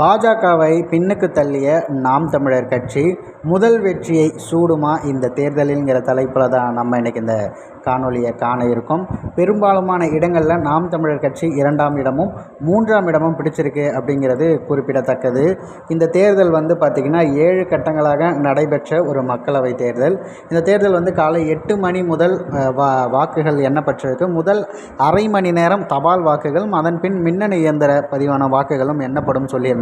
பாஜகவை பின்னுக்கு தள்ளிய நாம் தமிழர் கட்சி முதல் வெற்றியை சூடுமா இந்த தேர்தலில்ங்கிற தலைப்பில் தான் நம்ம இன்றைக்கி இந்த காணொலியை காண இருக்கும். பெரும்பாலுமான இடங்களில் நாம் தமிழர் கட்சி இரண்டாம் இடமும் மூன்றாம் இடமும் பிடிச்சிருக்கு அப்படிங்கிறது குறிப்பிடத்தக்கது. இந்த தேர்தல் வந்து பார்த்திங்கன்னா ஏழு கட்டங்களாக நடைபெற்ற ஒரு மக்களவை தேர்தல். இந்த தேர்தல் வந்து காலை எட்டு மணி முதல் வா வாக்குகள் எண்ணப்பட்டிருக்கு. முதல் அரை மணி நேரம் தபால் வாக்குகளும் அதன் பின் மின்னணு இயந்திர பதிவான வாக்குகளும் எண்ணப்படும் சொல்லியிருந்தாங்க.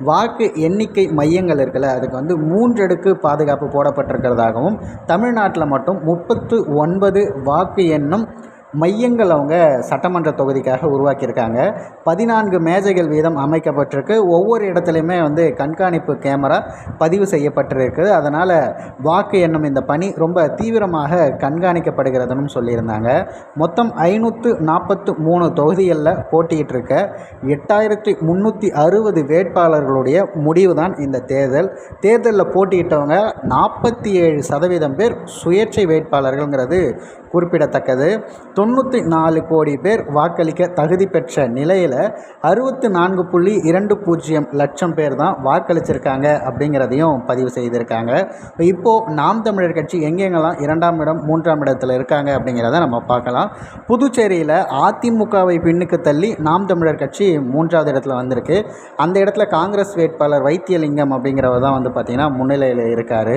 வாக்கு எண்ணிக்கை மையங்கள் இருக்குல்ல அதுக்கு வந்து மூன்றடுக்கு பாதுகாப்பு போடப்பட்டிருக்கிறதாகவும் தமிழ்நாட்டில் மட்டும் முப்பத்து ஒன்பது வாக்கு எண்ணும் மையங்கள் அவங்க சட்டமன்ற தொகுதிக்காக உருவாக்கியிருக்காங்க. பதினான்கு மேஜைகள் வீதம் அமைக்கப்பட்டிருக்கு. ஒவ்வொரு இடத்துலையுமே வந்து கண்காணிப்பு கேமரா பதிவு செய்யப்பட்டிருக்கு. அதனால் வாக்கு எண்ணும் இந்த பணி ரொம்ப தீவிரமாக கண்காணிக்கப்படுகிறதுன்னு சொல்லியிருந்தாங்க. மொத்தம் ஐநூற்று நாற்பத்து மூணு தொகுதிகளில் போட்டியிட்டு இருக்க எட்டாயிரத்தி முந்நூற்றி அறுபது வேட்பாளர்களுடைய முடிவு தான் இந்த தேர்தல். தேர்தலில் போட்டியிட்டவங்க நாற்பத்தி ஏழு சதவீதம் பேர் சுயேட்சை வேட்பாளர்கள்ங்கிறது குறிப்பிடத்தக்கது. தொண்ணூற்றி நாலு கோடி பேர் வாக்களிக்க தகுதி பெற்ற நிலையில் அறுபத்து நான்கு புள்ளி இரண்டு பூஜ்ஜியம் லட்சம் பேர் தான் வாக்களிச்சிருக்காங்க அப்படிங்கிறதையும் பதிவு செய்திருக்காங்க. இப்போது நாம் தமிழர் கட்சி எங்கெங்கெல்லாம் இரண்டாம் இடம் மூன்றாம் இடத்தில் இருக்காங்க அப்படிங்கிறத நம்ம பார்க்கலாம். புதுச்சேரியில் அதிமுகவை பின்னுக்கு தள்ளி நாம் தமிழர் கட்சி மூன்றாவது இடத்துல வந்திருக்கு. அந்த இடத்துல காங்கிரஸ் வேட்பாளர் வைத்தியலிங்கம் அப்படிங்கிறவர் தான் வந்து பார்த்திங்கன்னா முன்னிலையில் இருக்கார்.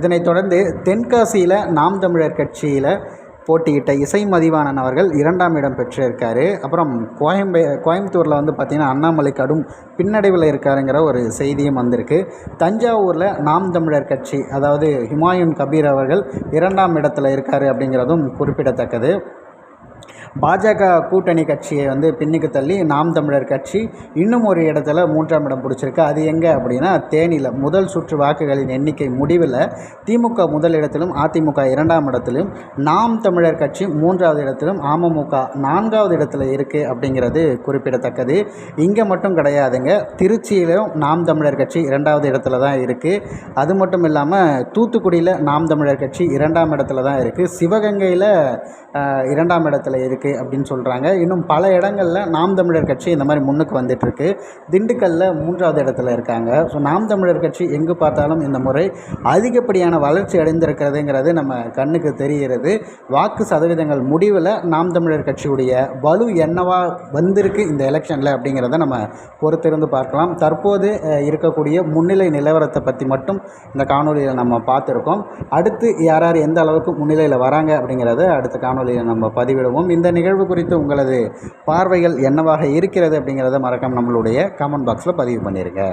இதனைத் தொடர்ந்து தென்காசியில் நாம் தமிழர் கட்சியில் போட்டியிட்ட இசை மதிவாணன் அவர்கள் இரண்டாம் இடம் பெற்றிருக்காரு. அப்புறம் கோயம்பே கோயம்புத்தூரில் வந்து பார்த்திங்கன்னா அண்ணாமலை கடும் பின்னடைவில் இருக்காருங்கிற ஒரு செய்தியும் வந்திருக்கு. தஞ்சாவூரில் நாம் தமிழர் கட்சி அதாவது ஹுமாயூன் கபீர் அவர்கள் இரண்டாம் இடத்துல இருக்கார் அப்படிங்கிறதும் குறிப்பிடத்தக்கது. பாஜக கூட்டணி கட்சியை வந்து பின்னுக்கு தள்ளி நாம் தமிழர் கட்சி இன்னும் ஒரு இடத்துல மூன்றாம் இடம் பிடிச்சிருக்கு. அது எங்கே அப்படின்னா தேனியில். முதல் சுற்று வாக்குகளின் எண்ணிக்கை முடிவில் திமுக முதல் இடத்திலும் அதிமுக இரண்டாம் இடத்திலும் நாம் தமிழர் கட்சி மூன்றாவது இடத்திலும் அமமுக நான்காவது இடத்துல இருக்குது அப்படிங்கிறது குறிப்பிடத்தக்கது. இங்கே மட்டும் கிடையாதுங்க. திருச்சியிலும் நாம் தமிழர் கட்சி இரண்டாவது இடத்துல தான் இருக்குது அது மட்டும் இல்லாமல் தூத்துக்குடியில் நாம் தமிழர் கட்சி இரண்டாம் இடத்துல தான் இருக்குது சிவகங்கையில் இரண்டாம் இடத்துல இருக்குது அப்படின்னு சொல்கிறாங்க இன்னும் பல இடங்களில் நாம் தமிழர் கட்சி இந்த மாதிரி முன்னுக்கு வந்துட்டுருக்கு. திண்டுக்கல்லில் மூன்றாவது இடத்துல இருக்காங்க. ஸோ நாம் தமிழர் கட்சி எங்கு பார்த்தாலும் இந்த முறை அதிகப்படியான வளர்ச்சி அடைந்திருக்கிறதுங்கிறது நம்ம கண்ணுக்கு தெரிகிறது. வாக்கு சதவீதங்கள் முடிவில் நாம் தமிழர் கட்சியுடைய வலு என்னவா வந்திருக்கு இந்த எலெக்ஷனில் அப்படிங்கிறத நம்ம பொறுத்திருந்து பார்க்கலாம். தற்போது இருக்கக்கூடிய முன்னிலை நிலவரத்தை பற்றி மட்டும் இந்த காணொலியில் நம்ம பார்த்துருக்கோம். அடுத்து யார் யார் எந்த அளவுக்கு முன்னிலையில் வராங்க அப்படிங்கிறத அடுத்த காணொலியில் நம்ம பதிவிடுவோம். இந்த நிகழ்வு குறித்து உங்களது பார்வைகள் என்னவாக இருக்கிறது அப்படிங்கிறத மறக்காம நம்மளுடைய கமெண்ட் பாக்ஸில் பதிவு பண்ணிடுங்க